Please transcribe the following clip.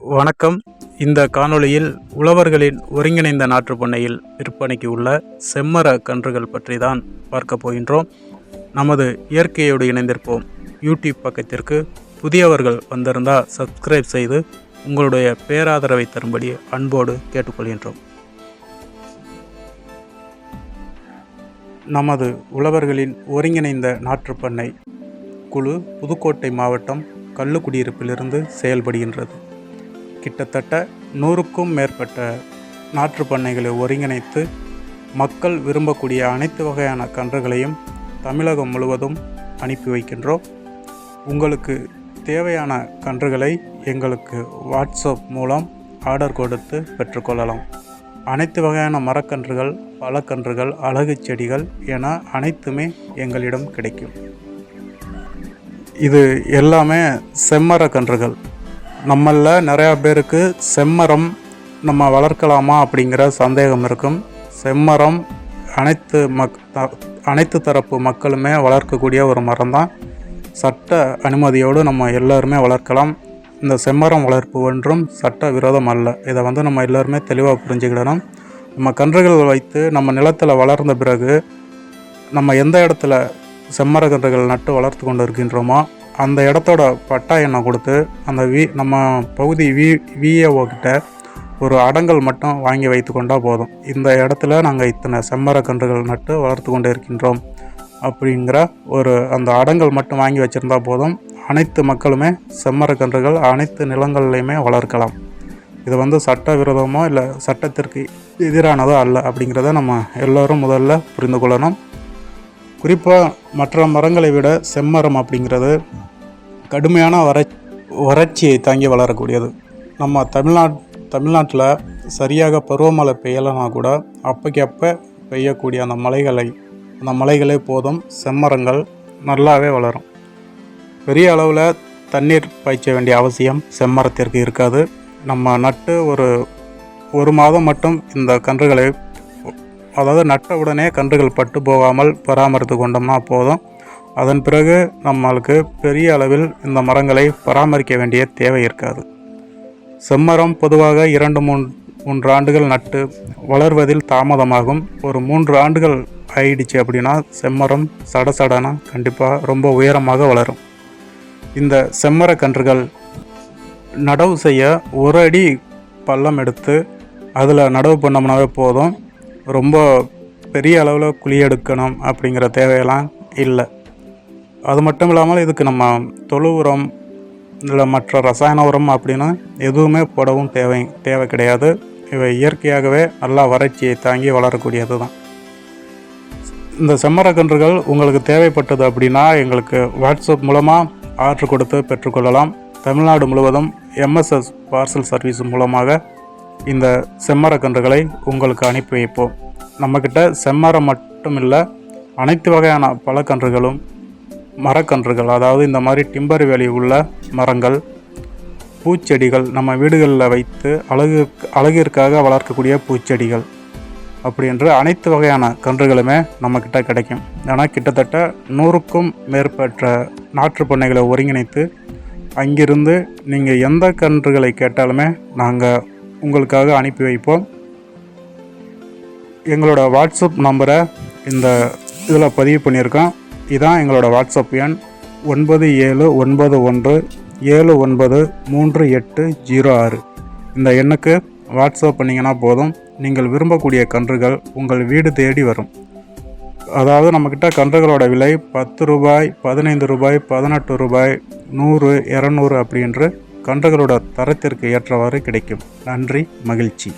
வணக்கம். இந்த காணொளியில் உழவர்களின் ஒருங்கிணைந்த நாற்று பண்ணையில் விற்பனைக்கு உள்ள செம்மர கன்றுகள் பற்றி தான் பார்க்க போகின்றோம். நமது இயற்கையோடு இணைந்திருப்போம். யூடியூப் பக்கத்திற்கு புதியவர்கள் வந்திருந்தால் சப்ஸ்கிரைப் செய்து உங்களுடைய பேராதரவை தரும்படி அன்போடு கேட்டுக்கொள்கின்றோம். நமது உழவர்களின் ஒருங்கிணைந்த நாற்றுப்பண்ணை குழு புதுக்கோட்டை மாவட்டம் கள்ளுக்குடியிருப்பிலிருந்து செயல்படுகின்றது. கிட்டத்தட்ட நூறுக்கும் மேற்பட்ட நாற்றுப்பண்ணைகளை ஒருங்கிணைத்து மக்கள் விரும்பக்கூடிய அனைத்து வகையான கன்றுகளையும் தமிழகம் முழுவதும் அனுப்பி வைக்கின்றோம். உங்களுக்கு தேவையான கன்றுகளை எங்களுக்கு வாட்ஸ்அப் மூலம் ஆர்டர் கொடுத்து பெற்றுக்கொள்ளலாம். அனைத்து வகையான மரக்கன்றுகள் பழக்கன்றுகள் அழகு செடிகள் என அனைத்துமே எங்களிடம் கிடைக்கும். இது எல்லாமே செம்மர கன்றுகள். நம்மளில் நிறையா பேருக்கு செம்மரம் நம்ம வளர்க்கலாமா அப்படிங்கிற சந்தேகம் இருக்கும். செம்மரம் அனைத்து மக் அனைத்து தரப்பு மக்களுமே வளர்க்கக்கூடிய ஒரு மரம் தான் சட்ட அனுமதியோடு நம்ம எல்லாருமே வளர்க்கலாம். இந்த செம்மரம் வளர்ப்பு ஒன்றும் சட்ட விரோதம் அல்ல இதை வந்து நம்ம எல்லாருமே தெளிவாக புரிஞ்சுக்கிடணும். நம்ம கன்றுகள் வைத்து நம்ம நிலத்தில் வளர்ந்த பிறகு நம்ம எந்த இடத்துல செம்மர கன்றுகள் நட்டு வளர்த்து கொண்டு இருக்கின்றோமோ அந்த இடத்தோட பட்டா எண்ணை கொடுத்து அந்த வி நம்ம பகுதி வி விஏஓ கிட்ட ஒரு அடங்கல் மட்டும் வாங்கி வைத்து கொண்டால் போதும். இந்த இடத்துல நாங்கள் இத்தனை செம்மர கன்றுகள் நட்டு வளர்த்து கொண்டு இருக்கின்றோம் அப்படிங்கிற ஒரு அந்த அடங்கல் மட்டும் வாங்கி வச்சுருந்தா போதும். அனைத்து மக்களுமே செம்மரக்கன்றுகள் அனைத்து நிலங்கள்லையுமே வளர்க்கலாம். இது வந்து சட்ட விரோதமோ இல்லை சட்டத்திற்கு எதிரானதோ அல்ல அப்படிங்கிறத நம்ம எல்லோரும் முதல்ல புரிந்து கொள்ளணும். குறிப்பாக மற்ற மரங்களை விட செம்மரம் அப்படிங்கிறது கடுமையான வற வறட்சியை தாங்கி வளரக்கூடியது. நம்ம தமிழ்நாட் தமிழ்நாட்டில் சரியாக பருவமழை பெய்யலைனா கூட அப்போக்கு அப்போ பெய்யக்கூடிய அந்த மலைகளை அந்த மலைகளே போதும் செம்மரங்கள் நல்லாவே வளரும். பெரிய அளவில் தண்ணீர் பாய்ச்ச வேண்டிய அவசியம் செம்மரத்திற்கு இருக்காது. நம்ம நட்டு ஒரு ஒரு மாதம் மட்டும் இந்த கன்றுகளை அதாவது நட்ட உடனே கன்றுகள் பட்டு போகாமல் பராமரித்து கொண்டோம்னா போதும். அதன் பிறகு நம்மளுக்கு பெரிய அளவில் இந்த மரங்களை பராமரிக்க வேண்டிய தேவை இருக்காது. செம்மரம் பொதுவாக இரண்டு மூன் மூன்று ஆண்டுகள் நட்டு வளர்வதில் தாமதமாகும். ஒரு மூன்று ஆண்டுகள் ஆயிடுச்சு அப்படின்னா செம்மரம் சடசடனா கண்டிப்பாக ரொம்ப உயரமாக வளரும். இந்த செம்மரக்கன்றுகள் நடவு செய்ய ஒரு அடி பள்ளம் எடுத்து அதில் நடவு பண்ணோம்னாவே போதும். ரொம்ப பெரிய அளவில் குழி எடுக்கணும் அப்படிங்கிற தேவையெல்லாம் இல்லை. அது மட்டும் இல்லாமல் இதுக்கு நம்ம தொழு உரம் இல்லை மற்ற ரசாயன உரம் அப்படின்னு எதுவுமே போடவும் தேவை தேவை கிடையாது. இவை இயற்கையாகவே நல்லா வறட்சியை தாங்கி வளரக்கூடியது தான் இந்த செம்மரக்கன்றுகள் உங்களுக்கு தேவைப்பட்டது அப்படின்னா எங்களுக்கு வாட்ஸ்அப் மூலமாக ஆர்டர் கொடுத்து பெற்றுக்கொள்ளலாம். தமிழ்நாடு முழுவதும் எம்எஸ்எஸ் பார்சல் சர்வீஸ் மூலமாக இந்த செம்மரக்கன்றுகளை உங்களுக்கு அனுப்பி வைப்போம். நம்மக்கிட்ட செம்மரம் மட்டும் இல்லை அனைத்து வகையான பழக்கன்றுகளும் மரக்கன்றுகள் அதாவது இந்த மாதிரி டிம்பர் வேலி உள்ள மரங்கள் பூச்செடிகள் நம்ம வீடுகளில் வைத்து அழகு அழகிற்காக வளர்க்கக்கூடிய பூச்செடிகள் அப்படி என்று அனைத்து வகையான கன்றுகளுமே நம்மக்கிட்ட கிடைக்கும். ஏன்னா கிட்டத்தட்ட நூறுக்கும் மேற்பட்ட நாற்று பண்ணைகளை ஒருங்கிணைத்து அங்கிருந்து நீங்கள் எந்த கன்றுகளை கேட்டாலுமே நாங்கள் உங்களுக்காக அனுப்பி வைப்போம். எங்களோட வாட்ஸ்அப் நம்பரை இந்த இதில் பதிவு பண்ணியிருக்கோம். இதான் எங்களோட வாட்ஸ்அப் எண் ஒன்பது ஏழு ஒன்பது ஒன்று ஏழு ஒன்பது மூன்று எட்டு ஜீரோ ஆறு. இந்த எண்ணுக்கு வாட்ஸ்அப் பண்ணிங்கன்னா போதும். நீங்கள் விரும்பக்கூடிய கன்றுகள் உங்கள் வீடு தேடி வரும். அதாவது நம்மக்கிட்ட கன்றுகளோட விலை பத்து ரூபாய் பதினைந்து ரூபாய் பதினெட்டு ரூபாய் நூறு இரநூறு அப்படின்ற கன்றுகளோட தரத்திற்கு ஏற்றவாறு கிடைக்கும். நன்றி மகிழ்ச்சி.